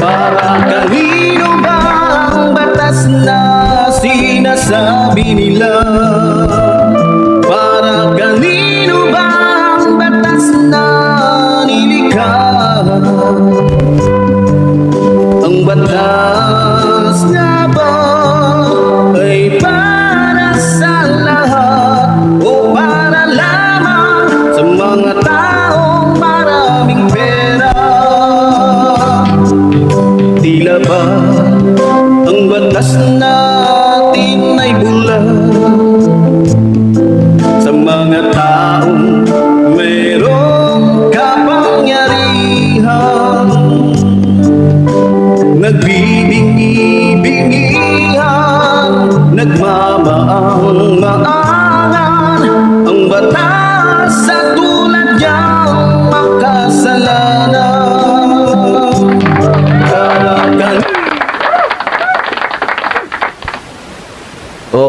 Para kanino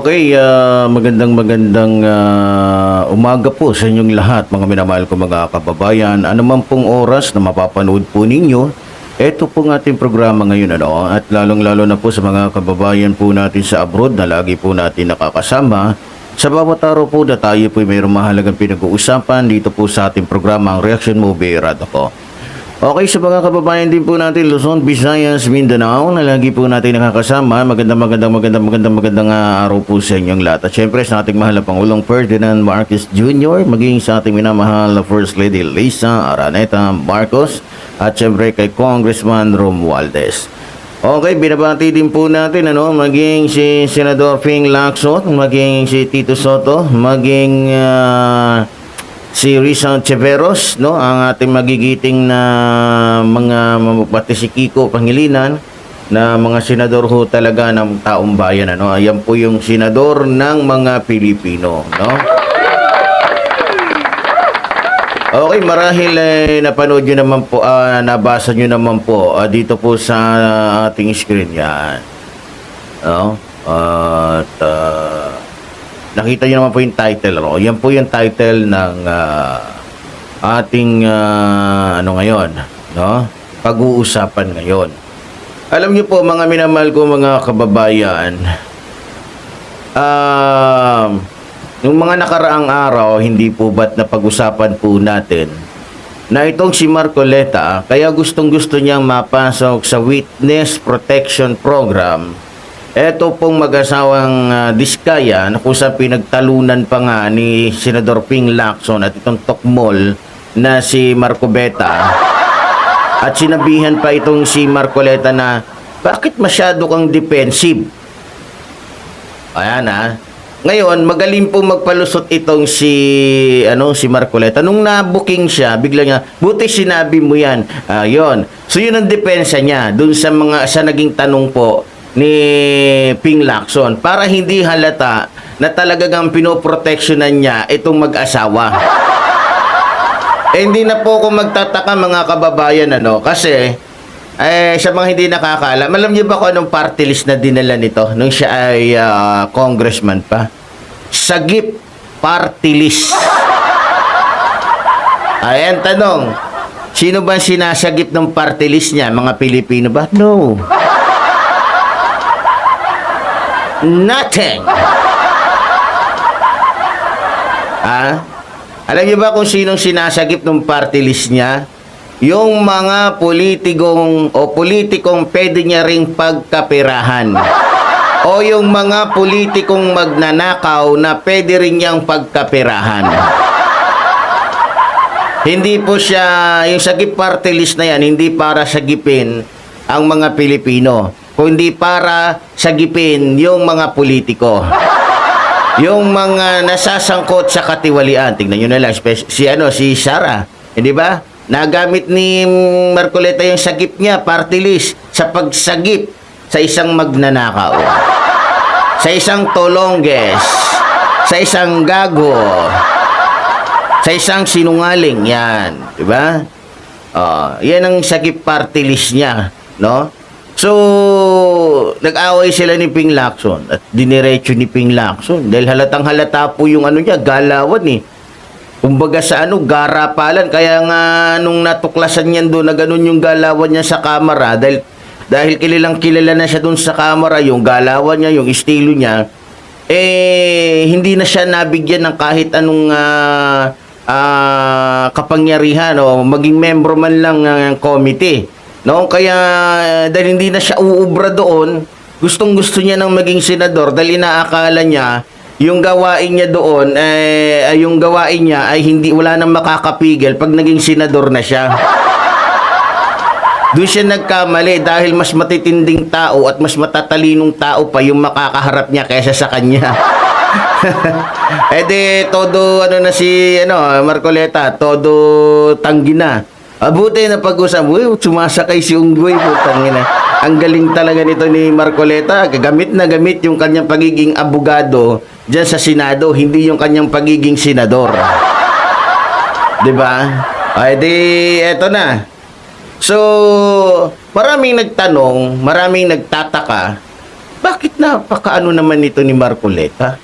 Okay, ah, magandang magandang ah, umaga po sa inyong lahat mga minamahal ko mga kababayan. Ano man pong oras na mapapanood po ninyo, ito pong ating programa ngayon ano, at lalong-lalo na po sa mga kababayan po natin sa abroad na lagi po natin nakakasama. Sa bawat araw po na tayo po mayroong mahalagang pinag-uusapan dito po sa ating programa ang Reaction Movie Rado ko. Okay, sa mga kababayan din po natin, Luzon, Visayas, Mindanao, na lagi po natin nakakasama. Magandang, magandang, magandang, magandang, magandang ah, araw po sa inyong lahat. At syempre sa ating mahal na Pangulong Ferdinand Marcos Jr., maging sa ating minamahal na First Lady Lisa Araneta Marcos, at syempre kay Congressman Romualdez. Okay, binabati din po natin ano, maging si Senador Ping Lacson, maging si Tito Soto, maging ah, si Rizal Cheveros, no, ang ating magigiting na mga pati si Kiko Pangilinan na mga senador ho talaga ng taong bayan ano. Ayan po yung senador ng mga Pilipino, no? Okay, marahil eh, napanood nyo naman po, ah, nabasa nyo naman po ah, dito po sa ating screen yan. No? At ah, nakita nyo naman po yung title. No? Yan po yung title ng ah, ating ah, ano ngayon. No? Pag-uusapan ngayon. Alam niyo po mga minamahal ko mga kababayan, um, Nung mga nakaraang araw, hindi po ba't napag-usapan po natin na itong si Marcoleta, kaya gustong gusto niyang mapasok sa Witness Protection Program, eto pong mag-asawang ah, Diskaya na kung saan pinagtalunan pa nga ni Senador Ping Lacson at itong Tokmol na si Marcobeta at sinabihan pa itong si Marcoleta na bakit masyado kang defensive? Ayan ha. Ngayon, magaling po magpalusot itong si ano si Marcoleta. Nung na-booking siya, bigla niya, buti sinabi mo yan. Ayun. So yun ang depensa niya dun sa mga sa naging tanong po ni Ping Lacson para hindi halata na talagang pinoproteksyonan niya itong mag-asawa. Eh, hindi na po ako magtataka mga kababayan ano kasi eh, sa mga hindi nakakaalam, alam niyo ba kung anong party list na dinala nito nung siya ay ah, congressman pa? Sagip party list. Ayan, tanong. Sino ba sinasagip ng party list niya? Mga Pilipino ba? No. Nothing. Ah? Alam niyo ba kung sinong sinasagip ng party list niya? Yung mga politikong o politikong pwede niya ring pagkapirahan. O yung mga politikong magnanakaw na pwede rin niyang pagkapirahan. Hindi po siya, yung sagip party list na yan, hindi para sagipin ang mga Pilipino, kundi para sagipin yung mga politiko. Yung mga nasasangkot sa katiwalian. Tingnan nyo na lang, si ano, si Sara, hindi ba? Nagamit ni Marcoleta yung sagip niya, party list, sa pagsagip sa isang magnanakaw. Sa isang tolongges. Sa isang gago. Sa isang sinungaling, yan. Di ba? Oh, yan ang sagip party list niya, no? So, nag-away sila ni Ping Lacson at diniretso ni Ping Lacson dahil halatang halata po yung ano niya, galawan eh. kumbaga sa ano, garapalan. Kaya nga nung natuklasan niyan doon na ganun yung galawan niya sa kamera dahil dahil kilalang kilala na siya doon sa kamera, yung galawan niya, yung estilo niya, eh hindi na siya nabigyan ng kahit anong ah, ah, kapangyarihan o maging membro man lang ng committee. No, kaya eh, dahil hindi na siya uubra doon, gustong-gusto niya ng maging senador dahil inaakala niya yung gawain niya doon eh yung gawain niya ay hindi wala nang makakapigil pag naging senador na siya. Doon siya nagkamali dahil mas matitinding tao at mas matatalinong tao pa yung makakaharap niya kaysa sa kanya. eh di, todo ano na si ano, Marcoleta, todo tanggi na. Abuti na pag-usap, uy, sumasakay si Unggoy, putang ina. Ang galing talaga nito ni Marcoleta, gamit na gamit yung kanyang pagiging abogado diyan sa Senado, hindi yung kanyang pagiging senador. ba? Ay di eto na. So, maraming nagtanong, maraming nagtataka, bakit napakaano naman nito ni Marcoleta?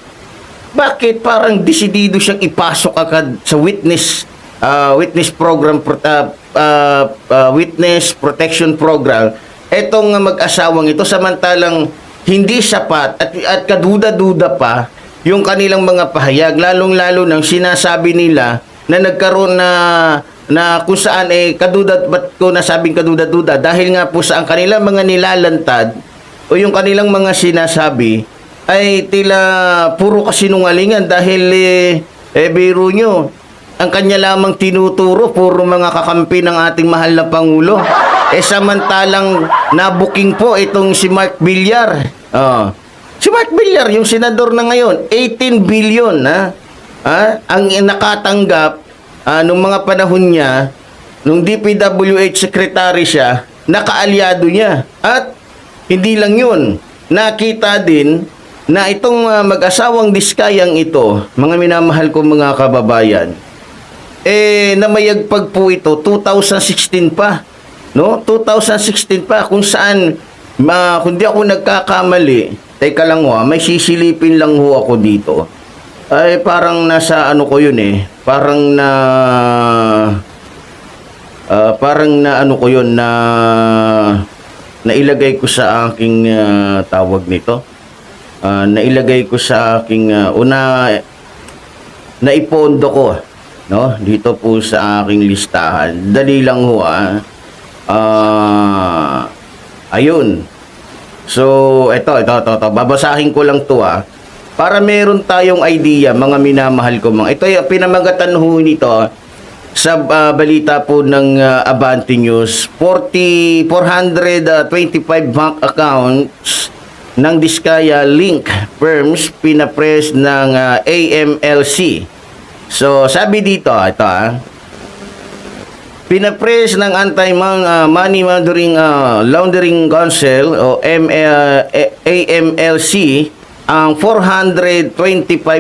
Bakit parang desidido siyang ipasok agad sa witness uh, witness program pro- uh, uh, uh, witness protection program etong mag-asawang ito samantalang hindi sapat at, at kaduda-duda pa yung kanilang mga pahayag lalong-lalo nang sinasabi nila na nagkaroon na na kung saan eh kaduda ba't ko nasabing kaduda-duda? Dahil nga po sa ang kanilang mga nilalantad o yung kanilang mga sinasabi ay tila puro kasinungalingan dahil eh, eh biro nyo ang kanya lamang tinuturo puro mga kakampi ng ating mahal na Pangulo eh samantalang nabuking po itong si Mark Villar oh. si Mark Villar yung senador na ngayon 18 billion ha Ah, ang nakatanggap ah, nung mga panahon niya, nung DPWH secretary siya, nakaalyado niya. At hindi lang yun, nakita din na itong ah, mag-asawang diskayang ito, mga minamahal ko mga kababayan, eh namayagpag po ito 2016 pa. No? 2016 pa kung saan ma, kung di ako nagkakamali, teka lang ho, ah, may sisilipin lang ho ako dito. Ay parang nasa ano ko yun eh. Parang na ah, parang na ano ko yun na nailagay ko sa aking ah, tawag nito. Ah, nailagay ko sa aking ah, una naipondo ko no dito po sa aking listahan. Dali lang ho ah. Ah, ayun. So, eto, ito, ito, ito. Babasahin ko lang to ah. Para meron tayong idea, mga minamahal ko mga. Ito yung pinamagatan ho nito ah, sa ah, balita po ng ah, Abante News. 40, 425 bank accounts ng Diskaya Link firms pinapress ng ah, AMLC. So, sabi dito, ah, ito ah, Pinapress ng Anti-Money Laundering ah, Laundering Council o M- ah, A- AMLC ang 425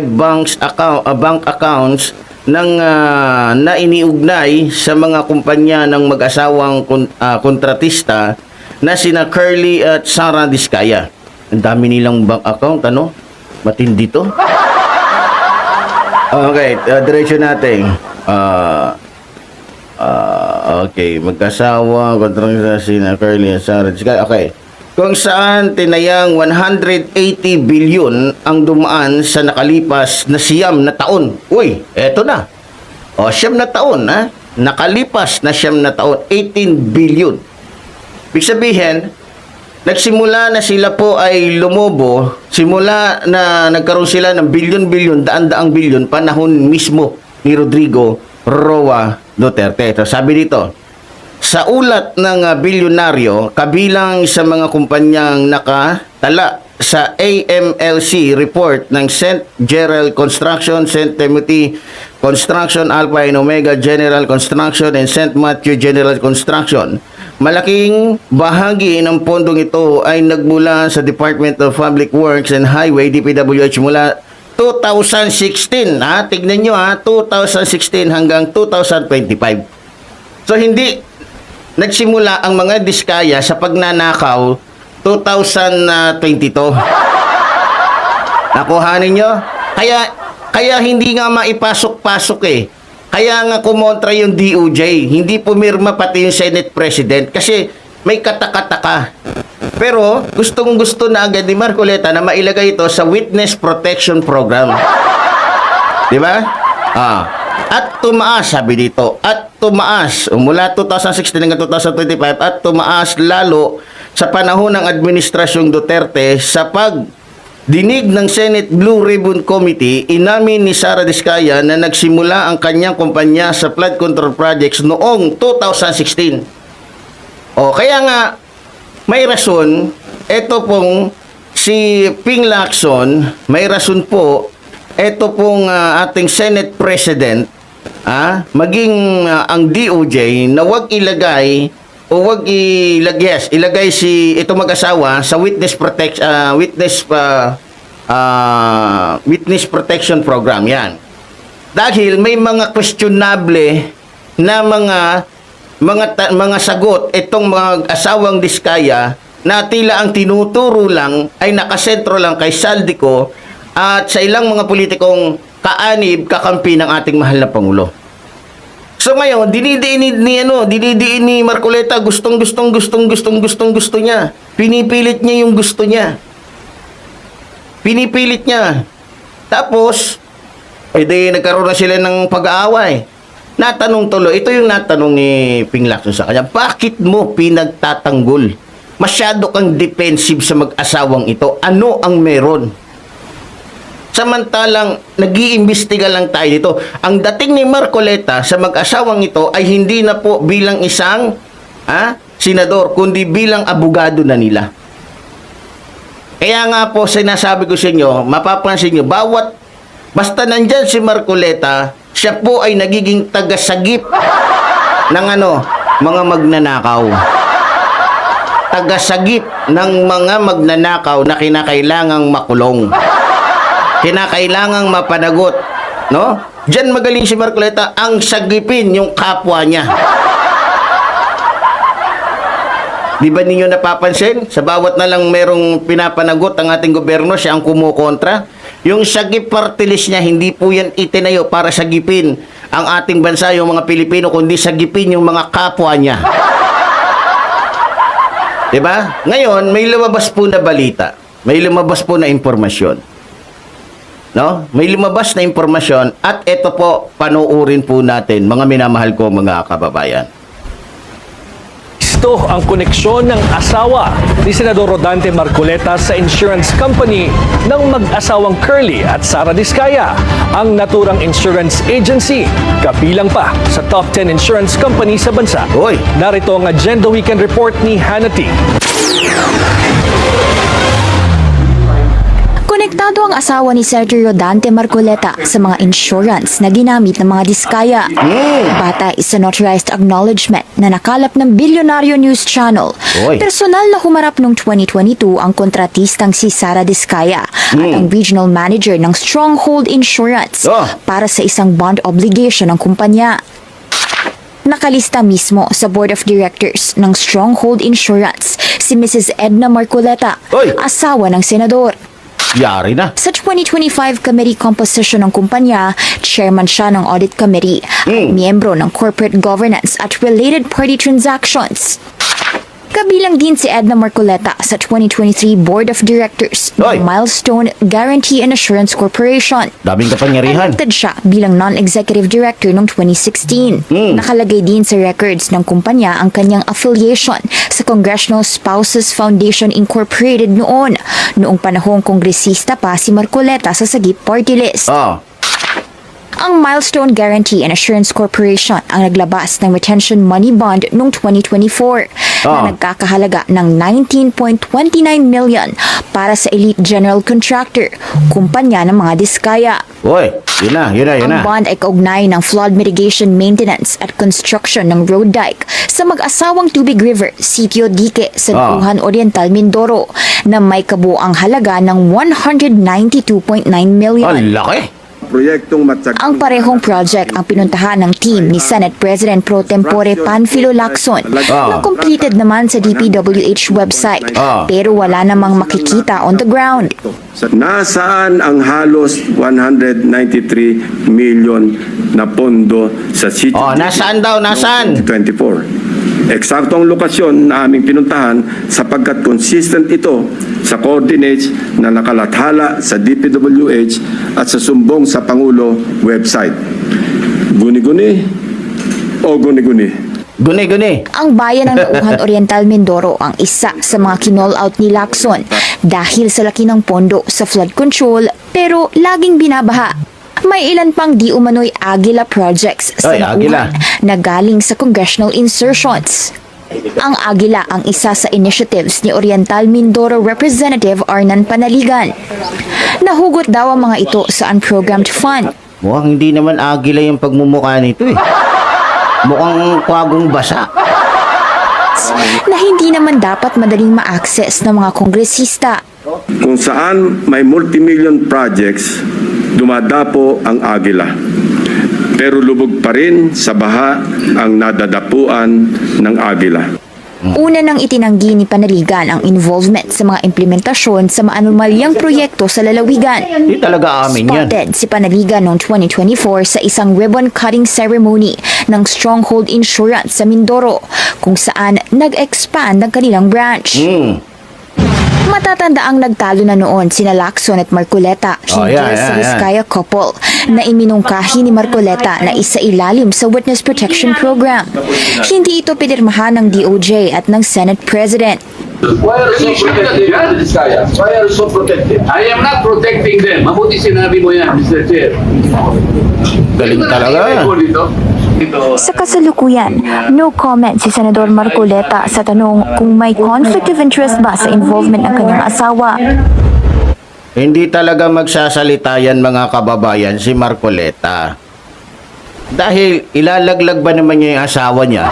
banks account, ah, bank accounts ng ah, na iniugnay sa mga kumpanya ng mag-asawang kon- ah, kontratista na sina Curly at Sarah Diskaya. Ang dami nilang bank account, ano? Matindi to. Okay, uh, diretso natin. Ah, Ah, okay, magkasawa, kontrang si na Curly at Sarah. Okay. Kung saan tinayang 180 billion ang dumaan sa nakalipas na siyam na taon. Uy, eto na. O, siyam na taon, ha? Nakalipas na siyam na taon, 18 billion. Ibig sabihin, nagsimula na sila po ay lumobo, simula na nagkaroon sila ng bilyon-bilyon, daan-daang bilyon, panahon mismo ni Rodrigo Roa Duterte. Ito, sabi dito, sa ulat ng ah, bilyonaryo, kabilang sa mga kumpanyang nakatala sa AMLC report ng St. Gerald Construction, St. Timothy Construction, Alpha and Omega General Construction, and St. Matthew General Construction. Malaking bahagi ng pondong ito ay nagmula sa Department of Public Works and Highway, DPWH, mula 2016. Ha? Tignan nyo ha, 2016 hanggang 2025. So hindi nagsimula ang mga diskaya sa pagnanakaw 2022. Nakuhanin nyo? Kaya kaya hindi nga maipasok-pasok eh. Kaya nga kumontra yung DOJ, hindi pumirma pati yung Senate President kasi may katakataka. Pero gustong gusto na agad ni Marcoleta na mailagay ito sa Witness Protection Program. Di ba? Ah. At tumaas, sabi dito. At tumaas. Mula 2016 hanggang 2025 at tumaas lalo sa panahon ng Administrasyong Duterte sa pag Dinig ng Senate Blue Ribbon Committee, inamin ni Sara Diskaya na nagsimula ang kanyang kumpanya sa flood control projects noong 2016. O, kaya nga, may rason, ito pong si Ping Lacson, may rason po, ito pong ah, ating Senate President, ah, maging ah, ang DOJ na wag ilagay o wag ilagay, si ito mag-asawa sa witness protect ah, witness pa ah, witness protection program yan. Dahil may mga questionable na mga mga ta- mga sagot itong mga asawang diskaya na tila ang tinuturo lang ay nakasentro lang kay Saldico at sa ilang mga politikong kaanib kakampi ng ating mahal na Pangulo. So ngayon, dinidiin ni, ano, dinidiin ni Marcoleta gustong gustong gustong gustong gustong gusto niya. Pinipilit niya yung gusto niya. Pinipilit niya. Tapos, edi nagkaroon na sila ng pag-aaway. Natanong tuloy, ito yung natanong ni Ping Lacson sa kanya, bakit mo pinagtatanggol? Masyado kang defensive sa mag-asawang ito. Ano ang meron? Samantalang nag-iimbestiga lang tayo dito. Ang dating ni Marcoleta sa mag-asawang ito ay hindi na po bilang isang ah, senador, kundi bilang abogado na nila. Kaya nga po sinasabi ko sa inyo, mapapansin nyo, bawat basta nandyan si Marcoleta, siya po ay nagiging tagasagip ng ano, mga magnanakaw. Tagasagip ng mga magnanakaw na kinakailangang makulong. Kinakailangang mapanagot. No? Diyan magaling si Marcoleta ang sagipin yung kapwa niya. Di ba ninyo napapansin? Sa bawat na lang merong pinapanagot ang ating gobyerno, siya ang kumukontra. Yung sagip party niya, hindi po yan itinayo para sagipin ang ating bansa, yung mga Pilipino, kundi sagipin yung mga kapwa niya. Di ba? Ngayon, may lumabas po na balita. May lumabas po na impormasyon. No? May lumabas na impormasyon at ito po, panuurin po natin, mga minamahal ko mga kababayan. Ito ang koneksyon ng asawa ni Senador Rodante Marcoleta sa insurance company ng mag-asawang Curly at Sara Diskaya, ang naturang insurance agency, kabilang pa sa top 10 insurance company sa bansa. Hoy! Narito ang Agenda Weekend Report ni Hannity. Konektado ang asawa ni Sergio Dante Marcoleta sa mga insurance na ginamit ng mga diskaya. Batay sa notarized acknowledgement na nakalap ng Bilyonaryo News Channel. Oy. Personal na humarap noong 2022 ang kontratistang si Sara Diskaya at ang regional manager ng Stronghold Insurance Oh. para sa isang bond obligation ng kumpanya. Nakalista mismo sa Board of Directors ng Stronghold Insurance si Mrs. Edna Marcoleta, Oy. asawa ng senador. Yari na. Sa 2025 committee composition ng kumpanya, chairman siya ng audit committee at miyembro ng corporate governance at related party transactions. Kabilang din si Edna Marcoleta sa 2023 Board of Directors Oy. ng Milestone Guarantee and Assurance Corporation. Daming kapangyarihan. Elected siya bilang non-executive director noong 2016. Nakalagay din sa records ng kumpanya ang kanyang affiliation sa Congressional Spouses Foundation Incorporated noon, noong panahong kongresista pa si Marcoleta sa Sagip Party List. Oh. Ang Milestone Guarantee and Assurance Corporation ang naglabas ng retention money bond noong 2024 Ah. na nagkakahalaga ng 19.29 million para sa Elite General Contractor, kumpanya ng mga diskaya. Hoy, yun na, yun na, yun na. Ang bond ay kaugnay ng flood mitigation maintenance at construction ng road dike sa mag-asawang Tubig River, Sitio Dique sa Ah. Luhan Oriental, Mindoro na may kabuang halaga ng 192.9 million. Ang laki. Proyektong matsagang Ang parehong project ang pinuntahan ng team ni Senate President Pro Tempore Panfilo Lacson Ah. na completed naman sa DPWH website Ah. pero wala namang makikita on the ground. Sa- Nasaan ang halos 193 million na pondo sa City Oh, nasaan daw? Nasaan? 24. Eksakto ang lokasyon na aming pinuntahan sapagkat consistent ito sa coordinates na nakalathala sa DPWH at sa sumbong sa Pangulo website. Guni-guni o guni-guni? Guni-guni. Ang bayan ng Nauhan Oriental Mindoro ang isa sa mga kinall out ni Lacson dahil sa laki ng pondo sa flood control pero laging binabaha. May ilan pang di umano'y Agila projects sa Ay, Agila. Nauhan na galing sa congressional insertions. Ang Agila ang isa sa initiatives ni Oriental Mindoro Representative Arnan Panaligan. Nahugot daw ang mga ito sa unprogrammed fund. Mukhang hindi naman agila yung pagmumukha nito eh. Mukhang kwagong basa. na hindi naman dapat madaling ma-access ng mga kongresista. Kung saan may multimillion projects, dumadapo ang agila. Pero lubog pa rin sa baha ang nadadapuan ng agila. Una nang itinanggi ni Panaligan ang involvement sa mga implementasyon sa maanumalyang proyekto sa lalawigan. Hindi talaga amin yan. Spotted si Panaligan noong 2024 sa isang ribbon-cutting ceremony ng Stronghold Insurance sa Mindoro kung saan nag-expand ang kanilang branch. Hmm. Matatanda ang nagtalo na noon sina Lacson at Marcoleta Oh, hinggil yeah, sa yeah, yeah. Vizcaya couple na iminungkahi ni Marcoleta na isa ilalim sa Witness Protection Program. Hindi ito pinirmahan ng DOJ at ng Senate President. Why are you so guy? Why are you so protective? I am not protecting them. Mabuti sinabi mo yan, Mr. Chair. Galing talaga. dito. Sa kasalukuyan, no comment si Senador Marcoleta sa tanong kung may conflict of interest ba sa involvement ng kanyang asawa. Hindi talaga magsasalita yan mga kababayan si Marcoleta. Dahil ilalaglag ba naman niya yung asawa niya?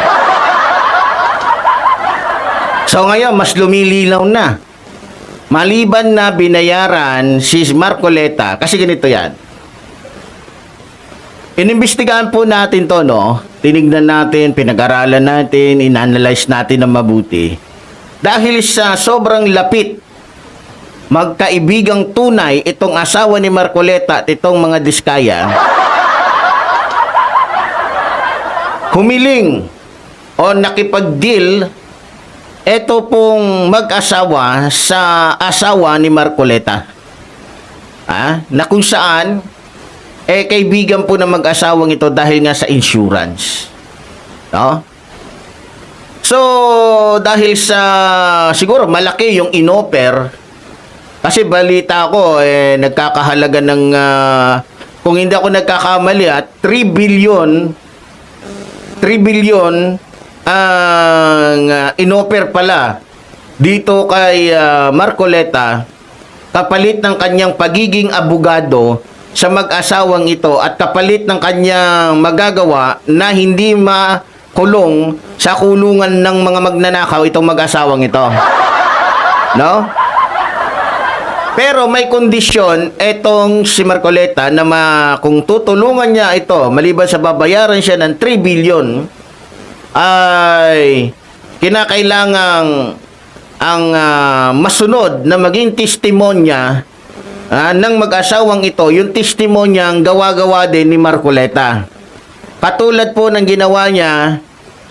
So ngayon, mas lumilinaw na. Maliban na binayaran si Marcoleta, kasi ganito yan. Inimbestigahan po natin to, no? Tinignan natin, pinag-aralan natin, inanalyze natin ng mabuti. Dahil sa sobrang lapit magkaibigang tunay itong asawa ni Marcoleta at itong mga diskaya, humiling o nakipag-deal ito pong mag-asawa sa asawa ni Marcoleta. Ah, na kung saan eh kaibigan po ng mag-asawang ito dahil nga sa insurance. No? So, dahil sa siguro malaki yung inoper kasi balita ko eh nagkakahalaga ng ah, kung hindi ako nagkakamali at 3 billion 3 billion ang ah, inoper pala dito kay ah, Marcoleta kapalit ng kanyang pagiging abogado sa mag-asawang ito at kapalit ng kanyang magagawa na hindi makulong sa kulungan ng mga magnanakaw itong mag-asawang ito. No? Pero may kondisyon etong si Marcoleta na ma, kung tutulungan niya ito maliban sa babayaran siya ng 3 billion ay kinakailangang ang ah, masunod na maging testimonya ah, ng mag-asawang ito, yung testimonyang gawa-gawa din ni Marcoleta. Katulad po ng ginawa niya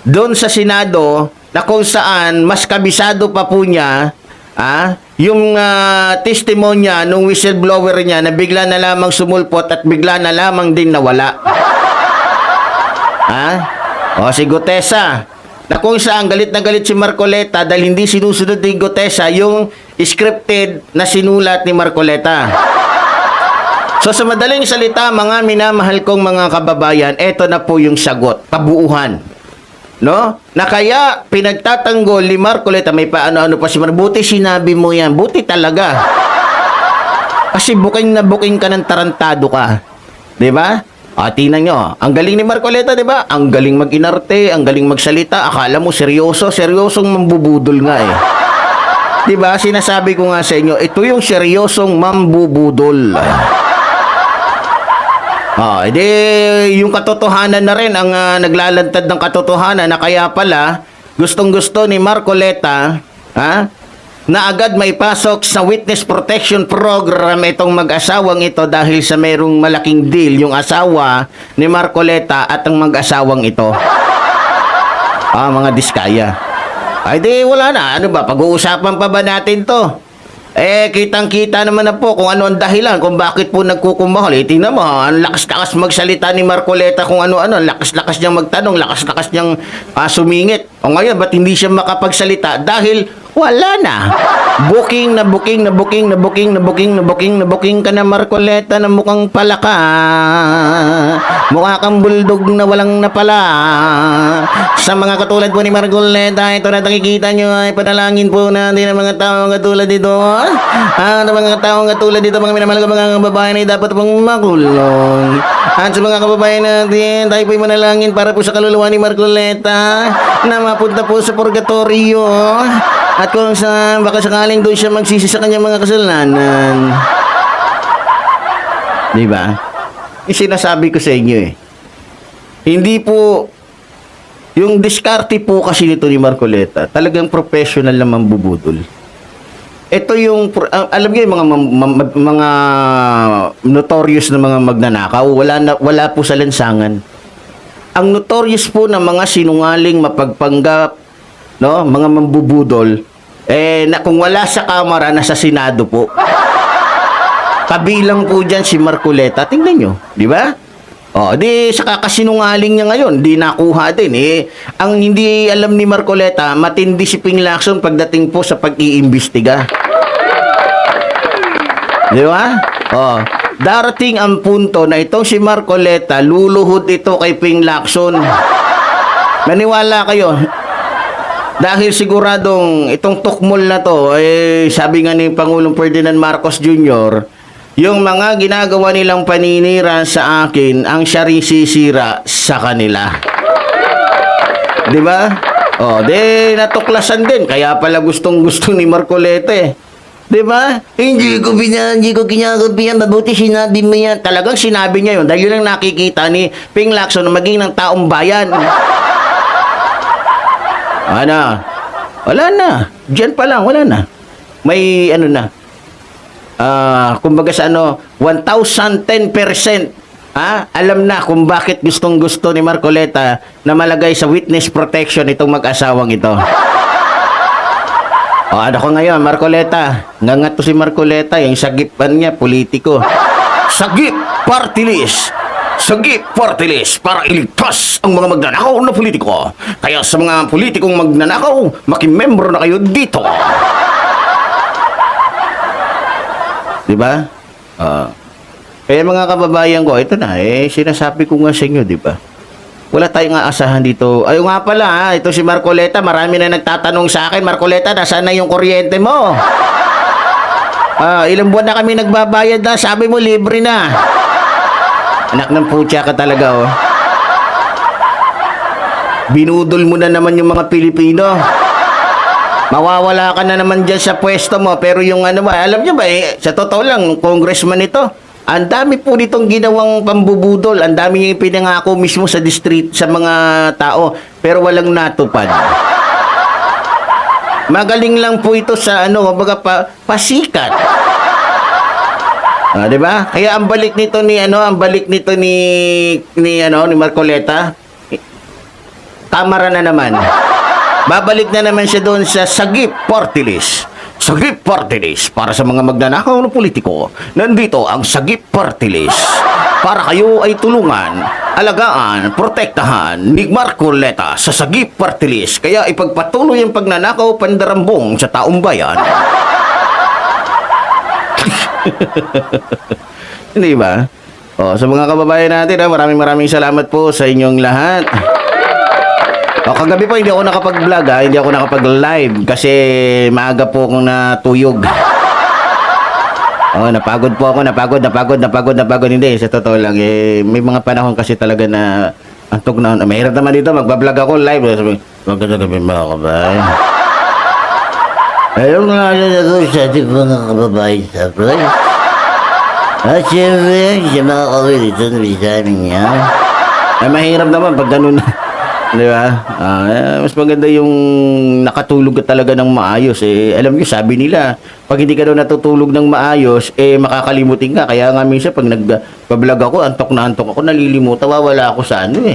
doon sa Senado na kung saan mas kabisado pa po niya ah, yung ah, testimonya nung whistleblower niya na bigla na lamang sumulpot at bigla na lamang din nawala. Ha? O si Gotesa. Na kung saan galit na galit si Marcoleta dahil hindi sinusunod ni Gotesa yung scripted na sinulat ni Marcoleta. So sa madaling salita, mga minamahal kong mga kababayan, eto na po yung sagot, kabuuhan. No? Na kaya pinagtatanggol ni Marcoleta, may paano-ano pa si Mar. Buti sinabi mo yan, buti talaga. Kasi buking na buking ka ng tarantado ka. 'Di ba? Ah, tingnan nyo. Ang galing ni Marcoleta, 'di ba? Ang galing mag-inarte, ang galing magsalita. Akala mo seryoso, seryosong mambubudol nga eh. 'Di ba? Sinasabi ko nga sa inyo, ito yung seryosong mambubudol. Oh, edi yung katotohanan na rin ang ah, naglalantad ng katotohanan na kaya pala gustong-gusto ni Marcoleta, ha? Na agad maipasok sa witness protection program itong mag-asawang ito dahil sa merong malaking deal yung asawa ni Marcoleta at ang mag-asawang ito. Ah, mga diskaya. Ay di wala na. Ano ba? Pag-uusapan pa ba natin to? Eh, kitang-kita naman na po kung ano ang dahilan kung bakit po nagkukumahal. Eh, tingnan mo, ang lakas-lakas magsalita ni Marcoleta kung ano-ano. ang Lakas-lakas niyang magtanong, lakas-lakas niyang ah, sumingit. O ngayon, ba't hindi siya makapagsalita? Dahil wala na. Booking na booking na booking na booking na booking na booking na booking ka na Marcoleta na mukhang palaka. Mukha kang bulldog na walang napala. Sa mga katulad po ni Marcoleta, ito na nakikita nyo ay panalangin po natin ang mga tao katulad dito. Ah, ang mga tao katulad dito, mga minamahal ko mga kababayan ay dapat pong makulong. At sa mga kababayan natin, tayo po'y manalangin para po sa kaluluwa ni Marcoleta na mapunta po sa purgatorio. At kung sa baka sakaling doon siya magsisi sa kanyang mga kasalanan. Di ba? Yung sinasabi ko sa inyo eh. Hindi po yung diskarte po kasi nito ni Marcoleta, talagang professional na mambubudol. Ito yung ang- alam niyo yung mga mam- mga notorious na mga magnanakaw, wala na, wala po sa lansangan. Ang notorious po ng mga sinungaling mapagpanggap, no, mga mambubudol, eh na kung wala sa kamera nasa Senado po. Kabilang po dyan si Marcoleta. Tingnan nyo, di ba? O, di sa kakasinungaling niya ngayon, di nakuha din eh. Ang hindi alam ni Marcoleta, matindi si Ping Lacson pagdating po sa pag-iimbestiga. Di ba? O, darating ang punto na itong si Marcoleta, luluhod ito kay Ping Lacson. Maniwala kayo, dahil siguradong itong tukmol na to, eh, sabi nga ni Pangulong Ferdinand Marcos Jr., yung mga ginagawa nilang paninira sa akin, ang siya rin sisira sa kanila. Di ba? O, di natuklasan din. Kaya pala gustong gusto ni Marcoleta eh. Di ba? Hindi ko binan, hindi ko kinagabi yan. Mabuti sinabi mo yan. Talagang sinabi niya yun. Dahil yun ang nakikita ni Ping Lacson na maging ng taong bayan. Ano? Wala na. Diyan pa lang, wala na. May ano na. Ah, kumbaga sa ano, 1010%. Ha? Alam na kung bakit gustong gusto ni Marcoleta na malagay sa witness protection itong mag-asawang ito. O ano ko ngayon, Marcoleta? Ngangat to si Marcoleta, yung sagipan niya, politiko. Sagip party list! Sagip party list para iligtas ang mga magnanakaw na politiko. Kaya sa mga politikong magnanakaw, makimembro na kayo dito. Di ba? Ah. kaya mga kababayan ko, ito na, eh, sinasabi ko nga sa inyo, di ba? Wala tayong aasahan dito. Ay, nga pala, ha, ito si Marcoleta, marami na nagtatanong sa akin, Marcoleta, nasaan na yung kuryente mo? Ah, ilang buwan na kami nagbabayad na, sabi mo libre na. Anak ng putya ka talaga, oh. Binudol mo na naman yung mga Pilipino. Mawawala ka na naman dyan sa pwesto mo, pero yung ano ba, alam nyo ba eh, sa totoo lang, congressman ito, ang dami po nitong ginawang pambubudol, ang dami yung pinangako mismo sa district, sa mga tao, pero walang natupad. Magaling lang po ito sa ano, kumbaga pa, pasikat. Ah, 'di ba? Kaya ang balik nito ni ano, ang balik nito ni ni ano, ni Marcoleta, kamera na naman. Babalik na naman siya doon sa Sagip Portilis. Sagip Portilis para sa mga magnanakaw na politiko. Nandito ang Sagip Portilis. Para kayo ay tulungan, alagaan, protektahan ni Marcoleta sa Sagip Portilis. Kaya ipagpatuloy ang pagnanakaw pandarambong sa taong bayan. Hindi ba? O, sa mga kababayan natin, ha, maraming maraming salamat po sa inyong lahat. O, kagabi po hindi ako nakapag-vlog ha, hindi ako nakapag-live kasi maaga po akong natuyog. Oh, napagod po ako, napagod, napagod, napagod, napagod. Hindi, sa totoo lang, eh, may mga panahon kasi talaga na antok na, mahirap naman dito, magbablog ako live. Sabi, maganda gabi mga kababayan. Ayun nga, ako sa ating mga kababayan sa Bro. At syempre, siya makakawin dito sa bisanin niya. Ay, mahirap naman pag ganun. Di ba? Ah, eh, mas maganda yung nakatulog ka talaga ng maayos. Eh, alam niyo, sabi nila, pag hindi ka daw natutulog ng maayos, eh, makakalimutin ka. Kaya nga minsan, pag nag-vlog ako, antok na antok ako, nalilimutan, wawala ako sa ano eh.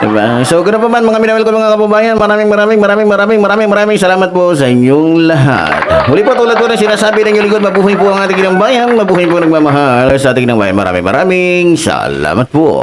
Diba? So, ganoon pa man mga minamahal ko mga kababayan, maraming maraming maraming maraming maraming maraming salamat po sa inyong lahat. Muli po tulad po ng sinasabi ng inyong lingkod, mabuhay po ang ating ng bayan, mabuhay po nagmamahal sa ating ng bayan. Maraming maraming salamat po.